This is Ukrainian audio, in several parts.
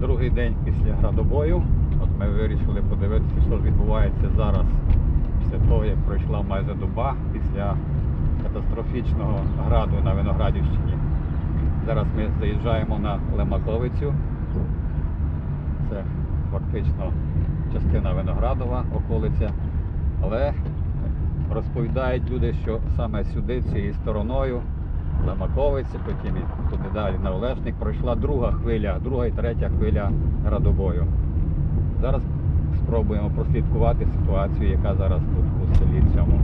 Другий день після градобою. От ми вирішили подивитися, що ж відбувається зараз, після того, як пройшла майже доба після катастрофічного граду на Виноградівщині. Зараз ми заїжджаємо на Лемаковицю. Це фактично частина Виноградова, околиця. Але розповідають люди, що саме сюди, цією стороною, Лемаковиці, потім туди далі на Олешник, пройшла друга хвиля, друга і третя хвиля градобою. Зараз спробуємо прослідкувати ситуацію, яка зараз тут у селі цьому,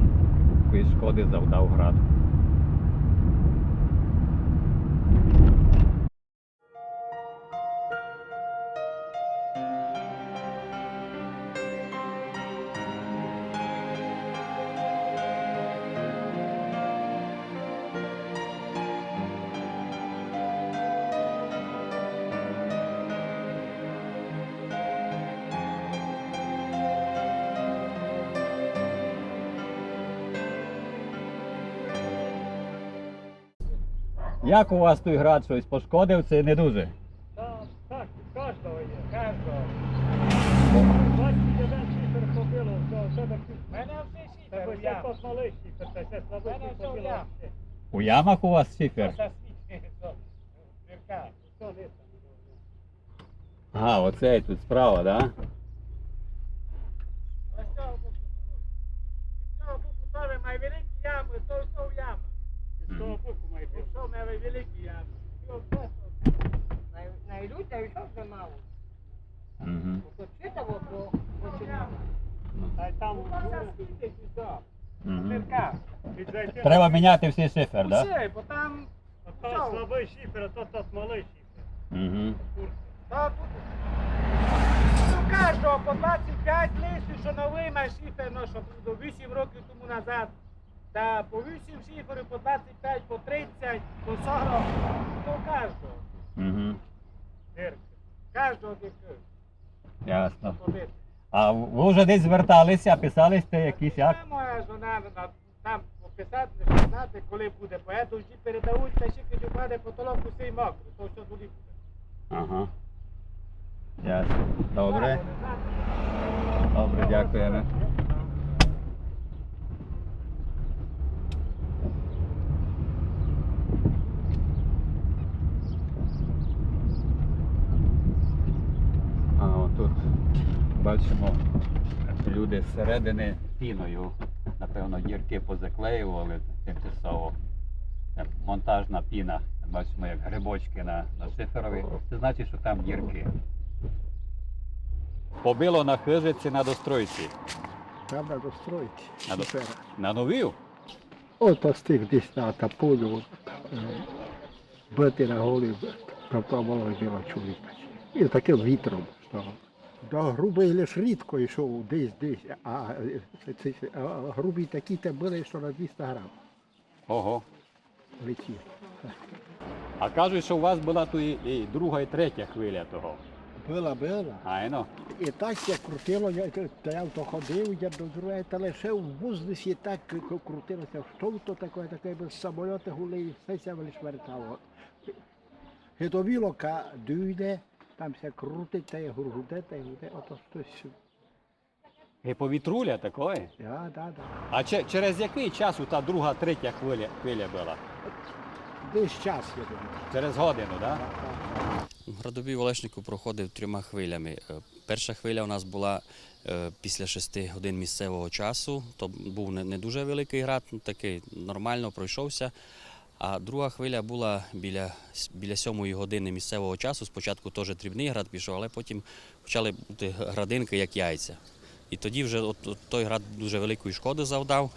якої шкоди завдав град. Як у вас той град щось пошкодив, це не дуже? Та, так, кожного є, кожного. Бачите, один шифер побило, все, все так. Мене все Це шифер у все ямах. шифер, слабий побило. У ямах у вас шифер? Це світ, що, дірка. Все літо. Ага, оцей тут справа, так? Да? Ось цього боку. З цього боку теж має великі ями, то все в ямах. З того боку має бути. Що. І от просто Найдуть, та й що вже мало. Угу. Почитав, бо починав. Та й там. Угу. Дірка. від зайти. Треба міняти всі шифер, так? Усе, бо там А то слабий шифер, а то то малий шифер. Угу. Та тут у по 25 листів, що новий має шифер, ну, що 8 років тому назад. Та по 8 шиферів, по 25, по 30, по 40, то кожного. Угу. Дирка. Кожного дірки. Ясно. побити. А ви вже десь зверталися, писали сте якісь як? Це моя жона на- там пописати, не знати, коли буде. Я дощі передають, та ще коли паде потолок усій мокрий, то все туди буде. Ага. Ясно. Добре. Вони знають. Добре, дякуємо. А отут бачимо, люди зсередини піною, напевно, дірки позаклеювали тимчасово. Монтажна піна. Бачимо, як грибочки на, на шиферові. Це значить, що там дірки. Побило на хижиці на достройці. Треба достроїти. Надо- Шифера. На новів? От постиг десь на таполю, е, бити на голі, попробувало діло чоловіка. І таким вітром. Що. Да, грубий лише рідко йшов десь десь, а, е, це- а грубі такі те були, що на 200 грам Ого. летів. А кажуть, що у вас була тут і, і друга, і третя хвиля того. Була, була. Айно. І так я крутило, я, та я то ходив, я до другої, та лише в воздусі так крутилося, що то таке, таке без самольоти гули, і все це лише вертало. Гедовілока дійде, там все крутить, та й гургуде, та й гуде, ото щось. І повітруля такої. Я, да, да. А че- через який час та друга, третя хвиля, хвиля була? Десь час я думаю. Через годину, так? Да? Так, так. Градобій в Олешнику проходив трьома хвилями. Е, Перша хвиля у нас була е, після шести годин місцевого часу. То був не, не дуже великий град, ну, такий нормально пройшовся. А друга хвиля була біля, біля сьомої години місцевого часу. Спочатку теж дрібний град пішов, але потім почали бути градинки як яйця. І тоді вже от, от той град дуже великої шкоди завдав.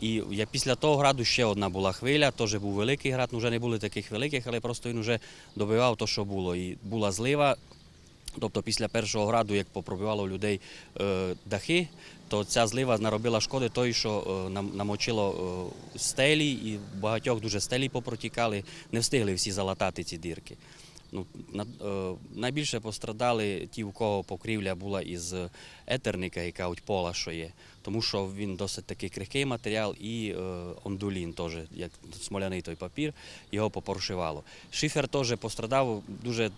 І я після того граду ще одна була хвиля, теж був великий град, ну вже не були таких великих, але просто він вже добивав те, що було. І була злива. Тобто після першого граду, як попробивало людей е, дахи, то ця злива наробила шкоди той, що е, нам, намочило е, стелі, і багатьох дуже стелі попротікали, не встигли всі залатати ці дірки. Ну, на, найбільше пострадали ті, у кого покрівля була із етерника, яка от пола, що є, тому що він досить такий крихкий матеріал і ондулін теж, як смоляний той папір, його попоршивало. Шифер теж пострадав дуже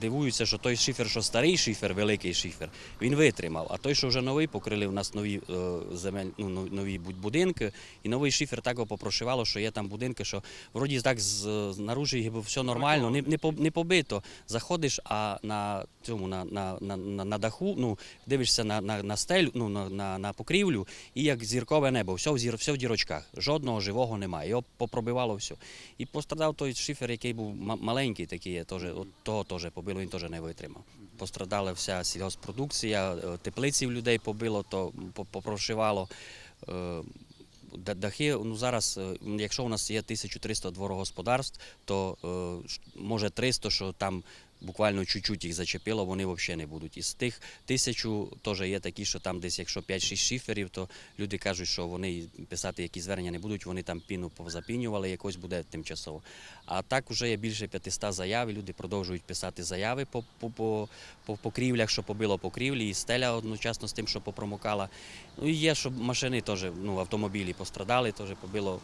дивуються, що той шифер, що старий шифер, великий шифер, він витримав. А той, що вже новий, покрили у нас нові е, земель, ну, нові будинки, і новий шифер так попрошивало, що є там будинки, що вроді так з наружі все нормально, не, не, побито. Заходиш, а на цьому на, на, на, на, даху, ну дивишся на, на, на стелю, ну на, на, на покрівлю, і як зіркове небо, все в зір, все в дірочках. Жодного живого немає. Його попробивало все. І пострадав той шифер, який був маленький, такий, теж, того теж побило, він теж не витримав. Пострадала вся сільгоспродукція, е, теплиці в людей побило, то попрошивало. Е, Дахи, ну зараз, е, якщо у нас є 1300 дворогосподарств, то може 300, що там буквально чуть-чуть їх зачепило, вони взагалі не будуть. Із тих тисячу теж є такі, що там десь, якщо 5-6 шиферів, то люди кажуть, що вони писати якісь звернення не будуть, вони там піну позапінювали, якось буде тимчасово. А так вже є більше 500 заяв, і люди продовжують писати заяви по, по, по, по покрівлях, що побило покрівлі, і стеля одночасно з тим, що попромокала. Ну і є, що машини теж, ну, автомобілі пострадали, теж побило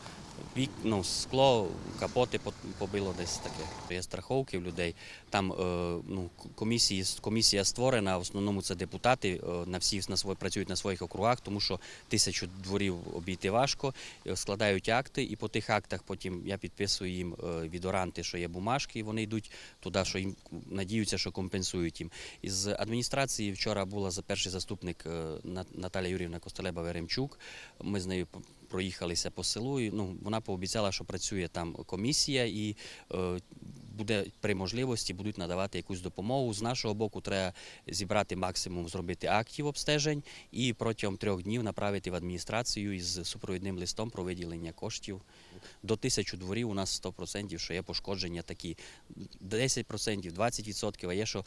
вік, ну, скло, капоти побило десь таке. Є страховки в людей. Там е, ну, к- комісії, комісія створена, в основному це депутати е, на всі на свої, працюють на своїх округах, тому що тисячу дворів обійти важко, е, складають акти, і по тих актах потім я підписую їм е, відоранти, що є бумажки, і вони йдуть туди, що їм надіються, що компенсують їм. Із адміністрації вчора була за перший заступник е, На- Наталя Юрівна Костелеба Веремчук. Ми з нею проїхалися по селу. І, ну, вона пообіцяла, що працює там комісія і е, буде при можливості будуть надавати якусь допомогу. З нашого боку треба зібрати максимум, зробити актів обстежень і протягом трьох днів направити в адміністрацію із супровідним листом про виділення коштів. До тисячу дворів у нас 100%, що є пошкодження такі 10%, 20%, а є, що,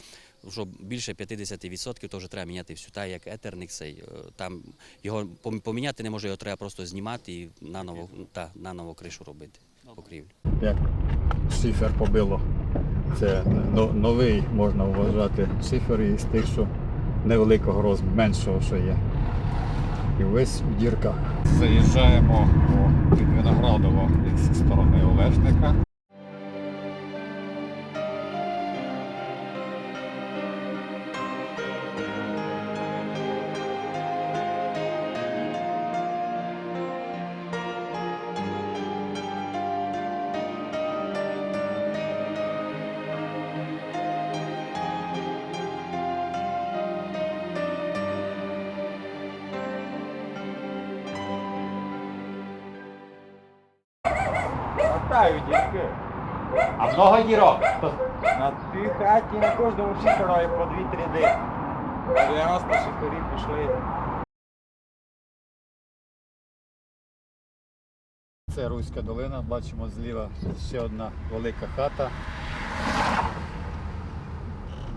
що більше 50%, то вже треба міняти всю. Та як етерник цей, е, там його поміняти не може, його треба просто знімати і наново, та, наново кришу робити. Покрівлю. Як шифер побило. Це новий можна вважати шифер із тих, що невеликого розміру, меншого, що є. І весь у дірках. Заїжджаємо від Виноградова із сторони Олешника. Латаю дірки. А много дірок? На тій хаті на кожному шиферові по дві-три ди. 90 шиферів пішли. Це Руська долина, бачимо зліва ще одна велика хата,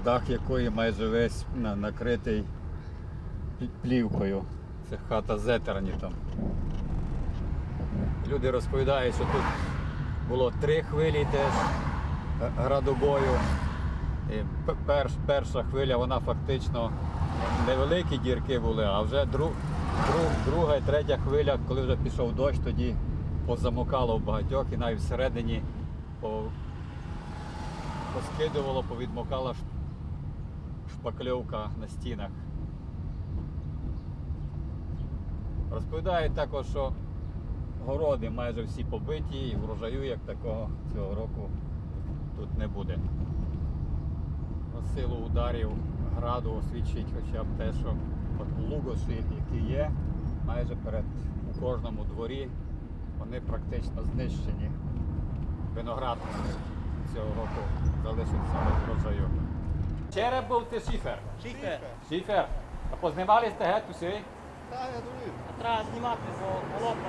дах якої майже весь накритий плівкою. Це хата з етернітом. Люди розповідають, що тут було три хвилі теж градобою. Перш, перша хвиля, вона фактично невеликі дірки були, а вже дру, дру, друга і третя хвиля, коли вже пішов дощ, тоді позамокало в багатьох і навіть всередині по, поскидувало, повідмокала шпакльовка на стінах. Розповідають також, що городи майже всі побиті і врожаю як такого цього року тут не буде. На силу ударів граду свідчить хоча б те, що от лугоші, які є, майже перед у кожному дворі, вони практично знищені. Виноград цього року залишився без врожаю. Череп був це шифер. Шифер. Шифер. А познімали сте геть усі? Треба знімати, бо холодно.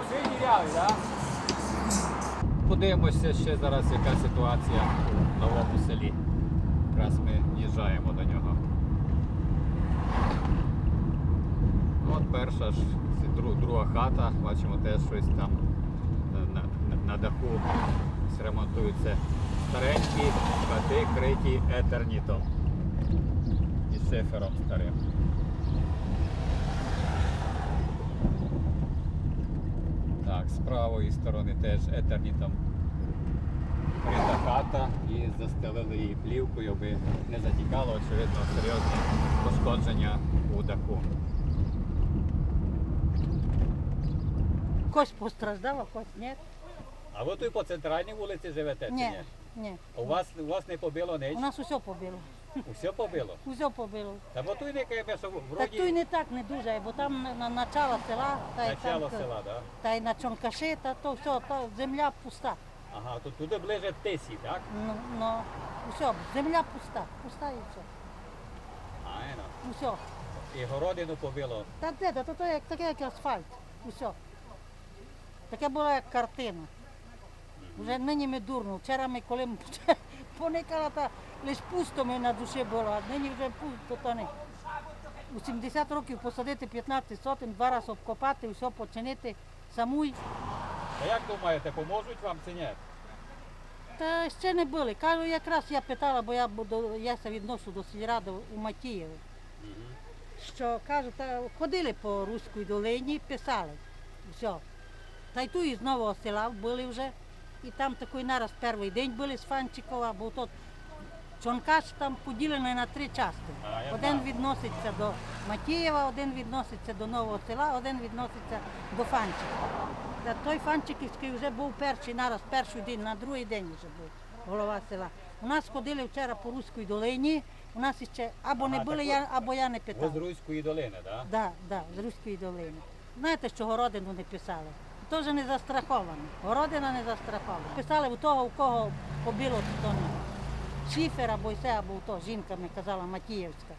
Усі діряві, так? Подивимося ще зараз, яка ситуація у новому селі. Якраз ми їжджаємо до нього. От перша ж друга хата, бачимо теж щось там на, на, на даху ремонтуються старенькі хати, криті етернітом і шифером старим. Так, з правої сторони теж етернітом крита хата і застелили її плівкою, аби не затікало, очевидно, серйозне пошкодження у даху. Когось постраждав, а когось ні. А ви тут по центральній вулиці живете чи Ні, ні? У вас, у вас не побило ніч? У нас усе побило. Усе побило? Усе побило. Та бо тут яке що Так вроді то й не так не дуже, бо там на, на начало села, та й начало там, села, да? та й на Чонкаши, та то все, та земля пуста. Ага, тут туди ближе тисі, так? Ну, ну, все, земля пуста, пуста і все. Айно. Усе. І городину побило. Та де, та то, то як, таке, як асфальт. Усе. Таке було як картина. Вже нині ми дурно. Вчора ми коли поникала, та лише пусто ми на душі було, а нині вже пусто то не. У 70 років посадити 15 сотень, два рази обкопати, все починити самуй. А як думаєте, поможуть вам чи ні? Та ще не були. Кажу, якраз я питала, бо я буду, я се відношу до сільради у Матієві. Що кажу, та ходили по Руській долині, писали. Все. Та й ту із нового села були вже. І там такий нараз перший день були з Фанчикова, бо тут Чонкаш там поділений на три частини. Один відноситься до Матієва, один відноситься до нового села, один відноситься до Фанчикова. Той Фанчиківський вже був перший нараз, перший день, на другий день вже був голова села. У нас ходили вчора по Руській долині, у нас ще або не були, я, або я не Ви з. Руської долини, так? Да, да, з Руської долини. Знаєте, що городину не писали? Теж не застраховано. Городина не застрахована. Писали у того, у кого побило то не. Шифер або все, або то, жінка мені казала Матіївська.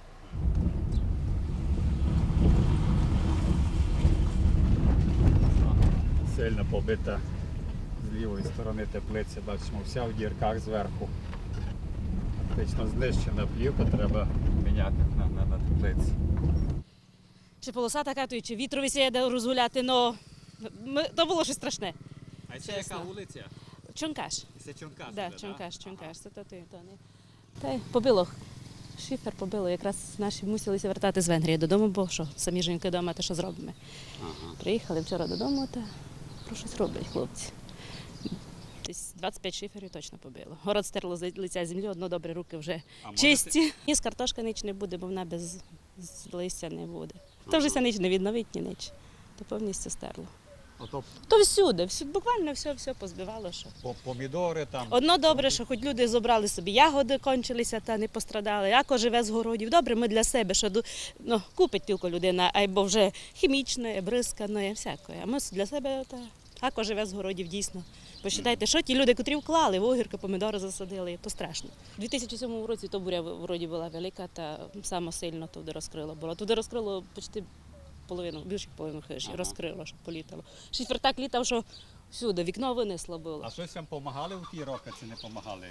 Сильно побита з лівої сторони теплиця, бачимо, вся в дірках зверху. Фактично знищена плівка, треба міняти на, на, на теплиці. Чи полоса така, то й чи вітрові сіде розгуляти, но ми, то було щось страшне. А це яка вулиця? Чонкаш. Це Чонкаш. Да, чонкаш, чонкаш. Це то ти, то не. Та й побило. Шифер побило. Якраз наші мусилися вертати з Венгрії додому, бо що, самі жінки вдома, то що зробимо. Ага. Приїхали вчора додому, та про щось роблять хлопці. Десь 25 шиферів точно побило. Город стерло з лиця землі, одно добре руки вже А можете- чисті. Ні, з картошка ніч не буде, бо вона без листя не буде. То вже ся ніч не відновить, ні ніч. То повністю стерло. Ото То всюди, всюди, буквально все, все позбивало. Що. по- помідори там. Одно добре, що хоч люди зібрали собі ягоди, кончилися та не пострадали. Яко живе з городів. Добре, ми для себе, що ду- ну, купить тільки людина, або вже хімічне, бризкане, всяке. А ми для себе та яко живе з городів дійсно. Посчитайте, що ті люди, котрі вклали, в огірки, помідори засадили, то страшно. У 2007 році то буря вроді була велика, та саме сильно туди розкрило було. Туди розкрило почти половину, більше половину хижі, Ага. розкрило, що політало. Так літав, що всюди вікно винесло було. А щось вам допомагали в ті роки чи не допомагали?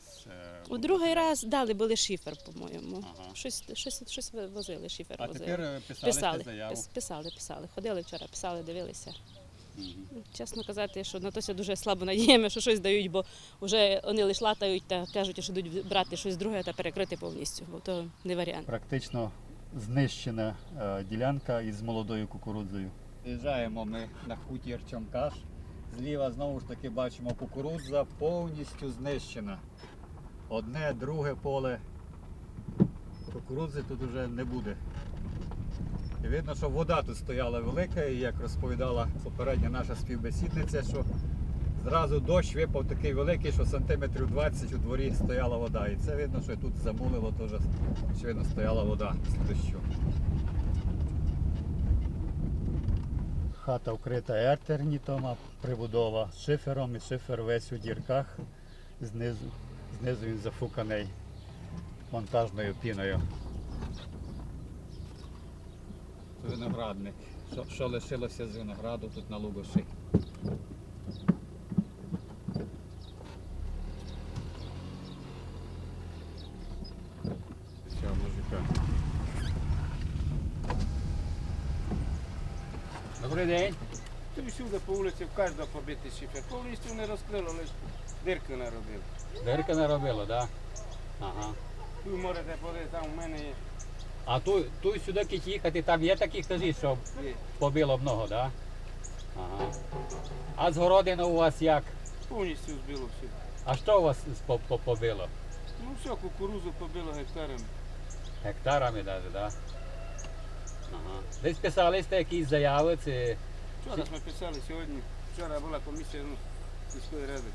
З, е, У другий раз дали були шифер, по-моєму. Ага. Щось, щось, щось возили, шифер А возили. тепер е, писали, писали, заяву. пис- писали, писали. Ходили вчора, писали, дивилися. Мгм. Чесно казати, що на то ся дуже слабо надіємо, що щось дають, бо вже вони лиш латають та кажуть, що йдуть брати щось друге та перекрити повністю, бо то не варіант. Практично знищена е, ділянка із молодою кукурудзою. Приїжджаємо ми на хутір Чомкаш. Зліва знову ж таки бачимо кукурудза повністю знищена. Одне, друге поле. Кукурудзи тут вже не буде. І видно, що вода тут стояла велика, і як розповідала попередня наша співбесідниця, що зразу дощ випав такий великий, що сантиметрів 20 у дворі стояла вода. І це видно, що тут замулило теж, очевидно, стояла вода після дощу. Хата вкрита ертернітом, а прибудова шифером і шифер весь у дірках. Знизу, знизу він зафуканий монтажною піною. Виноградник. Що, що лишилося з винограду тут на Лугоші? Все, мужика. Добрий день. Тут всюди по вулиці, в кожного побитий шифер. Повністю не розкрило, лише дирки наробили. Дирка не робила, так? Да? Ага. Ви можете подивитися, там у мене є. А ту, ту сюди кіть їхати, там є такі, скажіть, що є. побило много, так? Да? Ага. А з городина у вас як? Повністю збило все. А що у вас по- по- побило? Ну все, кукурузу побило гектарами. Гектарами навіть, так? Да? Ага. Десь писали сте якісь заяви, це Вчора ж ми писали сьогодні. Вчора була комісія ну, міської ради.